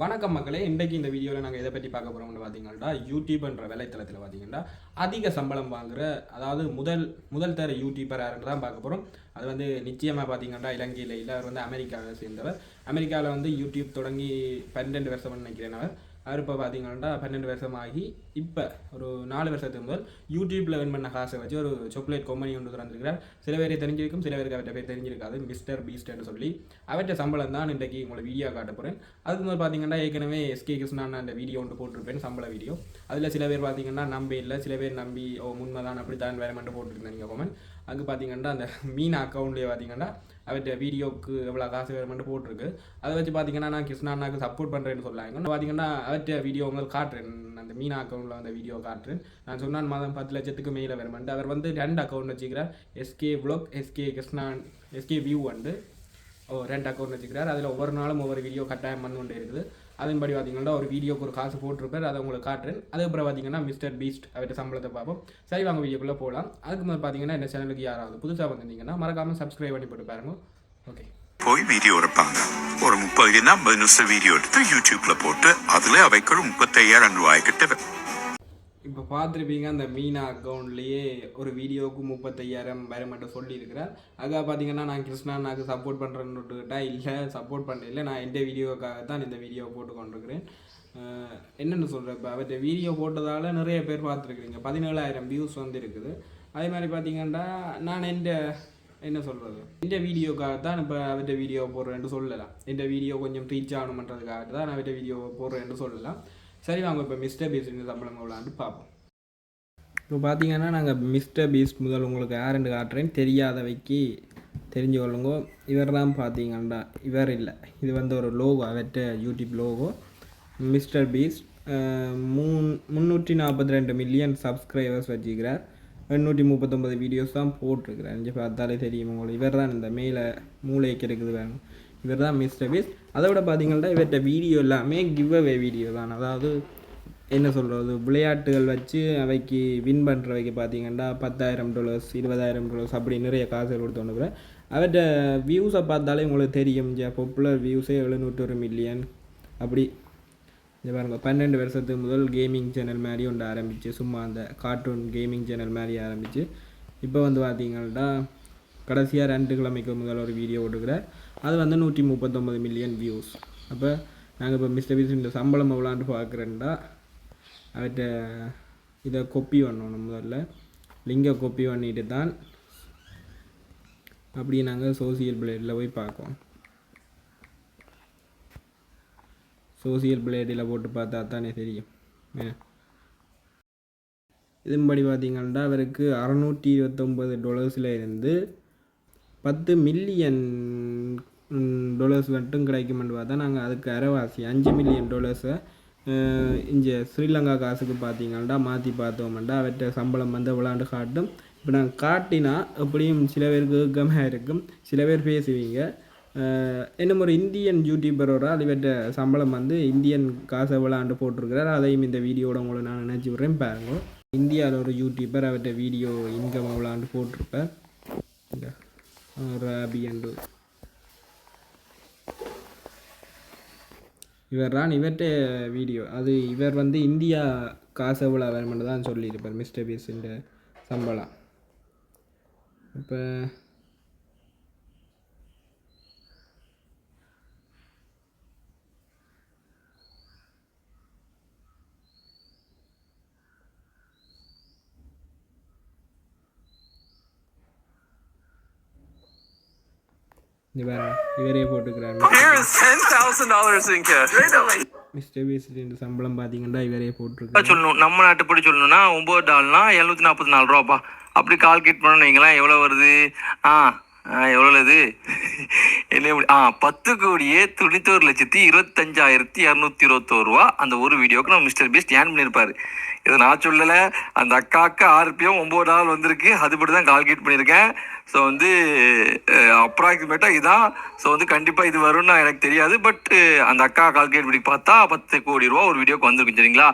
வணக்கம் மக்களே இன்றைக்கு இந்த வீடியோவில் நாங்கள் எதை பற்றி பார்க்க போகிறோம்னு பார்த்தீங்கன்னா யூடியூப்ன்ற வலைத்தளத்தில் பார்த்தீங்கன்னா அதிக சம்பளம் வாங்குகிற அதாவது முதல் முதல் தர யூடியூபர் யாருன்னு தான் பார்க்க போகிறோம் அது வந்து நிச்சயமாக பார்த்தீங்கன்னா இலங்கையில் இல்லை அவர் வந்து அமெரிக்காவை சேர்ந்தவர். அமெரிக்காவில் வந்து யூடியூப் தொடங்கி பன்னெண்டு வருஷம்னு நினைக்கிறேன் அவர். அவர் இப்போ பார்த்தீங்கன்னா பன்னெண்டு வருஷம் ஆகி இப்போ ஒரு நாலு வருஷத்துக்கு முதல் யூடியூப்பில் வின் பண்ண காசை வச்சு ஒரு சாக்லேட் கம்பெனி ஒன்று திறந்துருக்கிறார். சில பேரை தெரிஞ்சிருக்கும் சில பேருக்கு அவர்கிட்ட பேர் தெரிஞ்சிருக்காது. மிஸ்டர் பீஸ்ட்னு சொல்லி அவர்கிட்ட சம்பளம் தான் இன்றைக்கி உங்களை வீடியோ காட்ட போகிறேன் அதுக்கு முதல் பார்த்தீங்கன்னா ஏற்கனவே எஸ்கே கிருஷ்ணான அந்த வீடியோ ஒன்று போட்டிருப்பேன் சம்பள வீடியோ அதில் சில பேர் பார்த்தீங்கன்னா நம்பி இல்லை. சில பேர் நம்பி ஓ உண்மைதான் அப்படி தான் வேறு மட்டும் போட்டுருந்தேன் நீங்கள் கமெண்ட் அங்கே பார்த்தீங்கன்னா அந்த மீன் அக்கௌண்ட்லேயே பார்த்தீங்கன்னா அவர்கிட்ட வீடியோவுக்கு எவ்வளோ காசு வேணுமென்று போட்டிருக்கு. அதை வச்சு பார்த்தீங்கன்னா நான் கிருஷ்ணா அண்ணாக்கு சப்போர்ட் பண்ணுறேன்னு சொல்லாங்க. பார்த்தீங்கன்னா அவர்கிட்ட வீடியோ உங்களுக்கு காட்டுறேன். அந்த மீனா அக்கௌண்ட்டில் அந்த வீடியோ காட்டுறேன். நான் சொன்னான் மாதம் பத்து லட்சத்துக்கு மேலே வருமெண்டு அவர் வந்து ரெண்டு account வச்சுக்கிறார். SK vlog SK Krishna SK view வந்து ஓ ரெண்டு அக்கௌண்ட் வச்சுக்கிறார். அதில் ஒவ்வொரு நாளும் ஒவ்வொரு வீடியோ கட்டாயம் பண்ண கொண்டே இருக்குது. அதன்படி பார்த்தீங்கன்னா ஒரு வீடியோக்கு ஒரு காசு போட்டிருப்பார் அதை உங்களுக்கு காட்டுறேன். அதுக்கப்புறம் பார்த்தீங்கன்னா மிஸ்டர் பீஸ்ட் அவர்கிட்ட சம்பளத்தை பார்ப்போம். சரி வாங்க வீடியோக்குள்ளே போகலாம் அதுக்கு முதல் பார்த்தீங்கன்னா இந்த சேனலுக்கு யாராவது புதுசாக வந்திருந்தீங்கன்னா மறக்காமல் சப்ஸ்கிரைப் பண்ணி போட்டு பாருங்க. ஓகே போய் வீடியோ எடுப்பாங்க ஒரு முப்பது ஐம்பது நிமிஷம் வீடியோ எடுத்து யூடியூப்ல போட்டு அதுல அவைக்கு ஒரு முப்பத்தையாயிரம் ரூபாய் கிட்ட பார்த்துருப்பீங்க அந்த மீனா அக்கௌண்ட்லேயே ஒரு வீடியோவுக்கு முப்பத்தையாயிரம் வர மட்டும் சொல்லியிருக்கிறார். அதுக்காக பார்த்தீங்கன்னா நான் கிருஷ்ணா நாக்கு சப்போர்ட் பண்ணுறேன்னுட்டுக்கிட்டா இல்லை சப்போர்ட் பண்ணல நான் எந்த வீடியோக்காக தான் இந்த வீடியோ போட்டு கொண்டிருக்கிறேன் என்னென்னு சொல்கிறேன் இப்போ அவற்றை வீடியோ போட்டதால் நிறைய பேர் பார்த்துருக்குறீங்க. பதினேழாயிரம் வியூஸ் வந்து இருக்குது அதே மாதிரி பார்த்தீங்கன்னா நான் எந்த என்ன சொல்கிறது இந்த வீடியோக்காக தான் இப்போ அவர்கிட்ட வீடியோ போடுறேன்னு சொல்லலாம். இந்த வீடியோ கொஞ்சம் ரீச் ஆகணுமன்றதுக்காக தான் நான் அவர்கிட்ட வீடியோ போடுறேன்னு சொல்லலாம். சரி வாங்க இப்போ மிஸ்டர் பீஸ் சம்பளம் விளாண்டு பார்ப்போம். இப்போ பார்த்தீங்கன்னா நாங்கள் மிஸ்டர் பீஸ்ட் முதல் உங்களுக்கு யாருன்னு காட்டுறேன். தெரியாதவைக்கு தெரிஞ்சு கொள்ளுங்க. இவர் தான் பார்த்தீங்கன்னா இவர் இல்லை. இது வந்து ஒரு லோகோ அவர்கிட்ட யூடியூப் லோகோ மிஸ்டர் பீஸ்ட் மூணு முந்நூற்றி நாற்பத்தி ரெண்டு மில்லியன் சப்ஸ்கிரைபர்ஸ் வச்சுக்கிறார். எண்ணூற்றி முப்பத்தொம்பது வீடியோஸ் தான் போட்டிருக்கிறார். இங்கே பார்த்தாலே தெரியும் உங்களுக்கு. இவர் தான் இந்த மேலே மூளைக்கு இருக்குது வேணும். இவர் தான் மிஸ்டர் பீஸ்ட். அதை விட பார்த்தீங்கன்னா இவர்கிட்ட வீடியோ எல்லாமே கிவ் அவே வீடியோ தான். அதாவது என்ன சொல்கிறது விளையாட்டுகள் வச்சு அவைக்கு வின் பண்ணுறவைக்கு பார்த்தீங்கன்னா பத்தாயிரம் டாலர்ஸ் இருபதாயிரம் டாலர்ஸ் அப்படி நிறைய காசு கொடுத்தோன்னு அவர்கிட்ட வியூஸை பார்த்தாலே உங்களுக்கு தெரியும் பாப்புலர் வியூஸே எழுநூற்றொரு மில்லியன் அப்படி. இது பாருங்க பன்னெண்டு வருஷத்துக்கு முதல் கேமிங் சேனல் மாதிரி ஒன்று ஆரம்பிச்சு சும்மா அந்த கார்ட்டூன் கேமிங் சேனல் மாதிரி ஆரம்பிச்சு. இப்போ வந்து பார்த்தீங்கன்னா கடைசியாக ரெண்டு கிழமைக்கு முதல் ஒரு வீடியோ போட்டுக்கிறார் அது வந்து நூற்றி முப்பத்தொம்பது மில்லியன் வியூஸ் அப்போ நாங்கள் இப்போ மிஸ்டர் பீஸ் இந்த சம்பளம் எவ்வளான்ட்டு பார்க்குறேன்டா. அவர்கிட்ட இதை கொப்பி பண்ணணும் முதல்ல லிங்கை கொப்பி பண்ணிட்டு தான் அப்படி நாங்கள் சோசியல் பிளேடில் போய் பார்க்கோம் சோசியல் பிளேடில் போட்டு பார்த்தா தானே தெரியும். இதன்படி பார்த்தீங்கன்னா அவருக்கு அறநூற்றி இருபத்தொம்பது டொலர்ஸில் இருந்து பத்து மில்லியன் டொலர்ஸ் மட்டும் கிடைக்குமென்று பார்த்தா நாங்கள் அதுக்கு அரைவாசி அஞ்சு மில்லியன் டொலர்ஸை இங்கே ஸ்ரீலங்கா காசுக்கு பார்த்தீங்கன்னா மாற்றி பார்த்தோம்டா அவர்கிட்ட சம்பளம் வந்து விளாண்டு காட்டும். இப்போ நாங்கள் காட்டினா எப்படியும் சில பேருக்கு கம்மியாக இருக்கும். சில பேர் பேசுவீங்க. இன்னும் ஒரு இந்தியன் யூடியூபரோட இவர்கிட்ட சம்பளம் வந்து இந்தியன் காசை விளாண்டு போட்டிருக்கிறார். அதையும் இந்த வீடியோட உங்களை நான் நினச்சி விட்றேன். பாருங்க. இந்தியாவில் ஒரு யூடியூபர் அவர்கிட்ட வீடியோ இன்கம் விளாண்டு போட்டிருப்பேன் இந்த ராபி அண்டு இவர் தான் இவர்கிட்ட வீடியோ அது இவர் வந்து இந்தியா காசு எவ்வளோ வேணுமென்று தான் சொல்லியிருப்பார் மிஸ்டர் பீஸுன்ற சம்பளம். இப்போ இவர் போட்டுக்கிறார். மிஸ்டர் பீஸுன்ற சம்பளம் பார்த்தீங்கன்னா இவரே போட்டிருக்காரு. சொல்லணும் நம்ம நாட்டுப்படி சொல்லணும்னா ஒன்பது டால்னா எழுநூத்தி நாற்பத்தி நாலு ரூபாப்பா. அப்படி கால்குலேட் பண்ணணும் எவ்வளோ வருது? ஆ, எவ்வளோ இது என்ன ஆ பத்து கோடியே தொண்ணூத்தோரு லட்சத்தி இருபத்தஞ்சாயிரத்தி இரநூத்தி இருபத்தோரு ரூபா அந்த ஒரு வீடியோக்கு நம்ம மிஸ்டர் பீஸ்ட் ஏன் பண்ணியிருப்பாரு. இதை நான் சொல்லலை. அந்த அக்காவுக்கு ஆர்பிஎம் ஒம்பது நாள் வந்திருக்கு. அதுபடி தான் கால்குலேட் பண்ணியிருக்கேன். ஸோ வந்து அப்ராக்சிமேட்டாக இதான். ஸோ வந்து கண்டிப்பாக இது வரும்னு எனக்கு தெரியாது. பட் அந்த அக்கா கால்குலேட் பண்ணி பார்த்தா பத்து கோடி ரூபா ஒரு வீடியோக்கு வந்திருக்கு சரிங்களா?